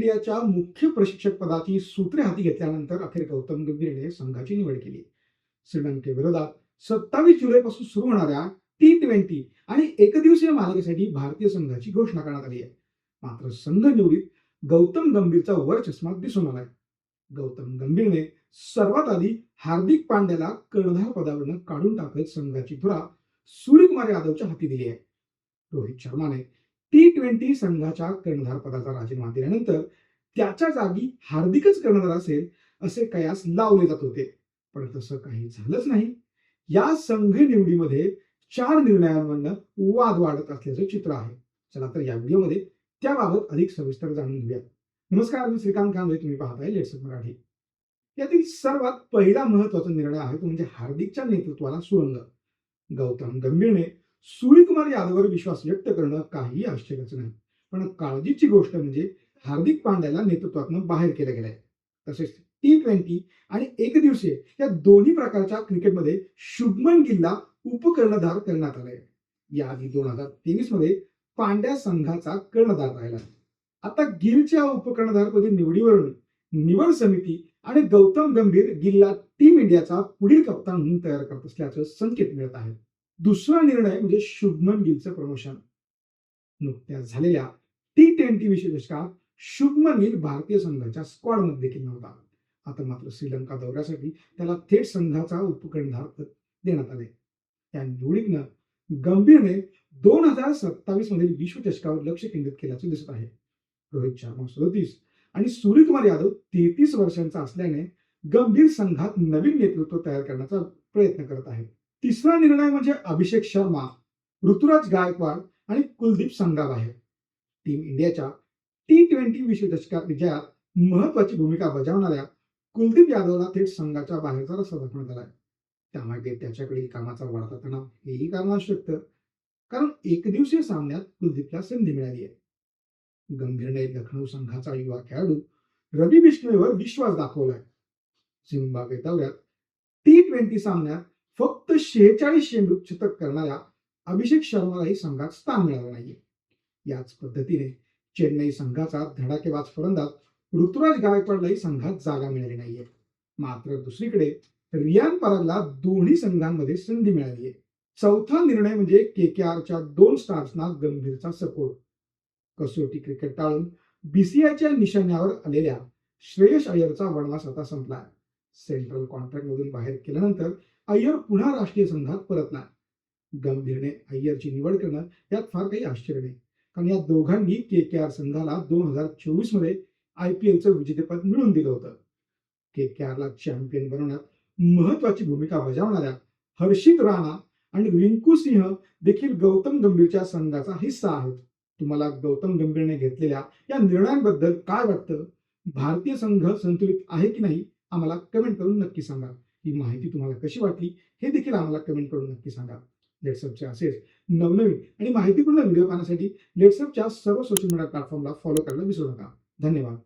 इंडियाच्या मुख्य प्रशिक्षक पदाची सूत्रे हाती घेतल्यानंतर अखेर गौतम गंभीरने संघाची निवड केली. श्रीलंकेविरोधात सत्तावीस जुलैपासून सुरू होणाऱ्या टी ट्वेंटी आणि एकदिवसीय मालिकेसाठी भारतीय संघाची घोषणा करण्यात आली आहे. मात्र संघ निवडीत गौतम गंभीरचा वरचष्मा दिसून आलाय. गौतम गंभीरने सर्वात आधी हार्दिक पांड्याला कर्णधार पदावरनं काढून टाकत संघाची धुरा सूर्यकुमार यादवच्या हाती दिली आहे. रोहित शर्माने टी ट्वेंटी संघाच्या कर्णधार पदाचा राजीनामा दिल्यानंतर त्याच्या जागी हार्दिकच कर्णधार असेल असे कयास लावले जात होते. पण तसं काही झालंच नाही. या संघ निवडीमध्ये चार निर्णयांवर वाद वाढत असल्याचं चित्र आहे. चला तर या व्हिडिओमध्ये त्याबाबत अधिक सविस्तर जाणून घेऊया नमस्कार मी श्रीकांत कांबळे. तुम्ही पाहताय लेट्स मराठी. यातील सर्वात पहिला महत्त्वाचा निर्णय आहे तो म्हणजे हार्दिकच्या नेतृत्वाला सुरंग गौतम गंभीरने सूर्यकुमार यादववर विश्वास व्यक्त करणं काही आश्चर्याचं नाही. पण काळजीची गोष्ट म्हणजे हार्दिक पांड्याला नेतृत्वातनं बाहेर केलं गेलंय. तसेच टी ट्वेंटी आणि एकदिवसीय या दोन्ही प्रकारच्या क्रिकेटमध्ये शुभमन गिलला उपकर्णधार करण्यात आलाय. याआधी दोन हजार तेवीसमध्ये पांड्या संघाचा कर्णधार राहिला. आता गिलच्या उपकर्णधारपदी निवडीवरून निवड समिती आणि गौतम गंभीर गिलला टीम इंडियाचा पुढील कप्तान म्हणून तयार करत असल्याचं संकेत मिळत आहे. दुसरा निर्णय म्हणजे शुभमन गिलचं प्रमोशन नुकत्याच झालेल्या टी ट्वेंटी विश्वचषकात शुभमन गिल भारतीय संघाच्या स्क्वॉडमध्ये देखील नव्हता. आता मात्र श्रीलंका दौऱ्यासाठी त्याला थेट संघाचा उपकर्णधार पद देण्यात आले त्या निवडीनं गंभीरने दोन हजार सत्तावीस मधील विश्वचषकावर लक्ष केंद्रित केल्याचे दिसत आहे. रोहित शर्मा सदतीस आणि सूर्यकुमार यादव तेहतीस वर्षांचा असल्याने गंभीर संघात नवीन नेतृत्व तयार करण्याचा प्रयत्न करत आहे तिसरा निर्णय म्हणजे अभिषेक शर्मा ऋतुराज गायकवाड आणि कुलदीप संघाबाहेर टीम इंडियाच्या टी ट्वेंटी विश्वचषकात विजयात महत्वाची भूमिका बजावणाऱ्या कुलदीप यादवला थेट संघाच्या बाहेरचा रस्ता दाखवण्यात आलाय त्यामागे त्याच्याकडील कामाचा वाढता तणाव हेही कारण असू शकतं कारण एकदिवसीय सामन्यात कुलदीपला संधी मिळाली आहे गंभीरने लखनौ संघाचा युवा खेळाडू रवी बिष्णोईवर विश्वास दाखवलाय. झिम्बाब्वे दौऱ्यात टी ट्वेंटी सामन्यात फक्त शेहेचाळीस चेंडू शतक करणाऱ्या अभिषेक शर्मालाही संघात स्थान मिळालं नाहीये. याच पद्धतीने चेन्नई संघाचा धडाकेबाज फलंदाज ऋतुराज गायकवाडलाही संघात जागा मिळाली नाहीये. मात्र दुसरीकडे रियान परागला दोन्ही संघांमध्ये संधी मिळाली आहे चौथा निर्णय म्हणजे के के आरच्या दोन स्टार्सना गंभीरचा सपोर्ट. कसोटी क्रिकेट टाळून बीसीआयच्या निशाण्यावर आलेल्या श्रेयस अय्यरचा वणवास आता संपला सेंट्रल कॉन्ट्रॅक्ट मधून बाहेर केल्यानंतर अय्यर पुन्हा राष्ट्रीय संघात परतणार. गंभीरने अय्यरची निवड करणं यात फार काही आश्चर्य नाही. कारण या दोघांनी के के आर संघाला दोन हजार चोवीसमध्ये आय पी एलचं विजेतेपद मिळवून दिलं होतं. के के आरला चॅम्पियन बनवण्यात महत्वाची भूमिका बजावणाऱ्या हर्षित राणा आणि रिंकू सिंह देखील गौतम गंभीरच्या संघाचा हिस्सा आहेत. तुम्हाला गौतम गंभीरने घेतलेल्या या निर्णयांबद्दल काय वाटतं? भारतीय संघ संतुलित आहे की नाही? आम्हाला कमेंट करून नक्की सांगा. ही माहिती तुम्हाला कशी वाटली हे देखील आम्हाला कमेंट करून नक्की सांगा. लेट्सअपचे असेच नवनवीन आणि माहितीपूर्ण व्हिडिओ पाहण्यासाठी लेट्सअपच्या सर्व सोशल मीडिया प्लॅटफॉर्मला फॉलो करायला विसरू नका. धन्यवाद.